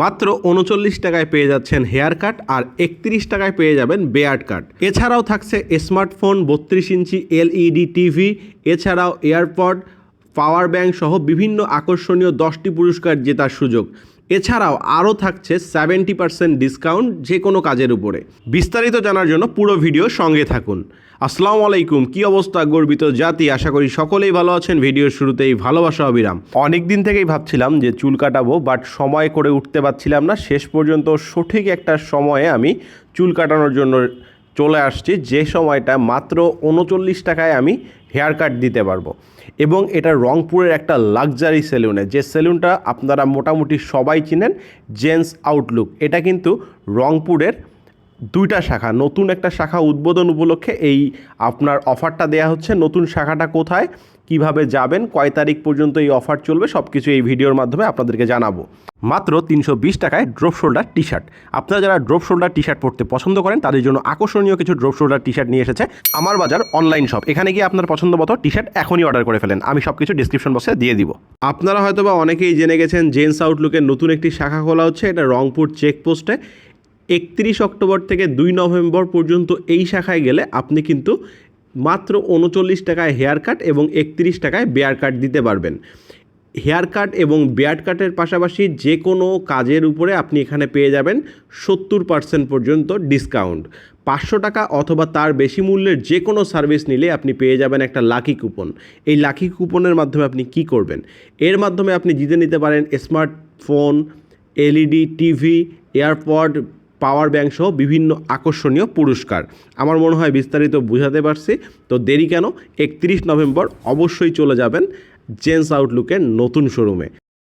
মাত্র উনচল্লিশ টাকায় পেয়ে যাচ্ছেন হেয়ার কাট আর একত্রিশ টাকায় পেয়ে যাবেন বেয়ার্ড কাট। এছাড়াও থাকছে স্মার্টফোন, বত্রিশ ইঞ্চি এলইডি টিভি, এছাড়াও এয়ারপড, পাওয়ার ব্যাঙ্ক সহ বিভিন্ন আকর্ষণীয় দশটি পুরস্কার জেতার সুযোগ। এছাড়াও আরও থাকছে সেভেন্টি পার্সেন্ট ডিসকাউন্ট যে কোনো কাজের উপরে। বিস্তারিত জানার জন্য পুরো ভিডিও সঙ্গে থাকুন। আসসালামু আলাইকুম, কি অবস্থা গর্বিত জাতি? আশা করি সকলেই ভালো আছেন। ভিডিওর শুরুতেই ভালোবাসা, অবিরাম। অনেক দিন থেকেই ভাবছিলাম যে চুল কাটাবো, বাট সময় করে উঠতে পারছিলাম না। শেষ পর্যন্ত সঠিক একটা সময়ে আমি চুল কাটানোর জন্য চলে আসছি, যে সময়টা মাত্র উনচল্লিশ টাকায় আমি হেয়ার কাট দিতে পারব। এবং এটা রংপুরের একটা লাক্সারি সেলুনে, যে সেলুনটা আপনারা মোটামুটি সবাই চিনেন, জেন্টস আউটলুক। এটা কিন্তু রংপুরের দুইটা শাখা, নতুন একটা শাখা উদ্বোধন উপলক্ষে এই আপনার অফারটা দেয়া হচ্ছে। নতুন শাখাটা কোথায়, কীভাবে যাবেন, কয় তারিখ পর্যন্ত এই অফার চলবে সব কিছু এই ভিডিওর মাধ্যমে আপনাদেরকে জানাব। মাত্র তিনশো বিশ টাকায় ড্রপ শোল্ডার টি শার্ট আপনারা যারা ড্রপ শোল্ডার টি শার্ট পরতে পছন্দ করেন, তাদের জন্য আকর্ষণীয় কিছু ড্রপ শোল্ডার টি শার্ট নিয়ে এসেছে আমার বাজার অনলাইন শপ এখানে গিয়ে আপনার পছন্দ মতো টি শার্ট এখনই অর্ডার করে ফেলেন। আমি সব কিছু ডিসক্রিপশন বক্সে দিয়ে দিব। আপনারা হয়তো বা অনেকেই জেনে গেছেন জেন্টস আউটলুকের নতুন একটি শাখা খোলা হচ্ছে, এটা রংপুর চেকপোস্টে একত্রিশ অক্টোবর থেকে দুই নভেম্বর পর্যন্ত এই শাখায় গেলে আপনি কিন্তু মাত্র উনচল্লিশ টাকায় হেয়ার কাট এবং একত্রিশ টাকায় বেয়ার কাট দিতে পারবেন। হেয়ার কাট এবং বেয়ার কাটের পাশাপাশি যে কোনো কাজের উপরে আপনি এখানে পেয়ে যাবেন সত্তর পার্সেন্ট পর্যন্ত ডিসকাউন্ট। পাঁচশো টাকা অথবা তার বেশি মূল্যের যে কোনো সার্ভিস নিলে আপনি পেয়ে যাবেন একটা লাকি কুপন। এই লাকি কুপনের মাধ্যমে আপনি কি করবেন? এর মাধ্যমে আপনি জিতে নিতে পারেন smartphone, LED, TV, AirPod power bank সহ বিভিন্ন আকর্ষণীয় পুরস্কার। আমার মনে হয় বিস্তারিত বুঝাতে পারছি। তো দেরি কেন? একত্রিশ নভেম্বর অবশ্যই চলে যাবেন জেন্স আউটলুকের নতুন শোরুমে।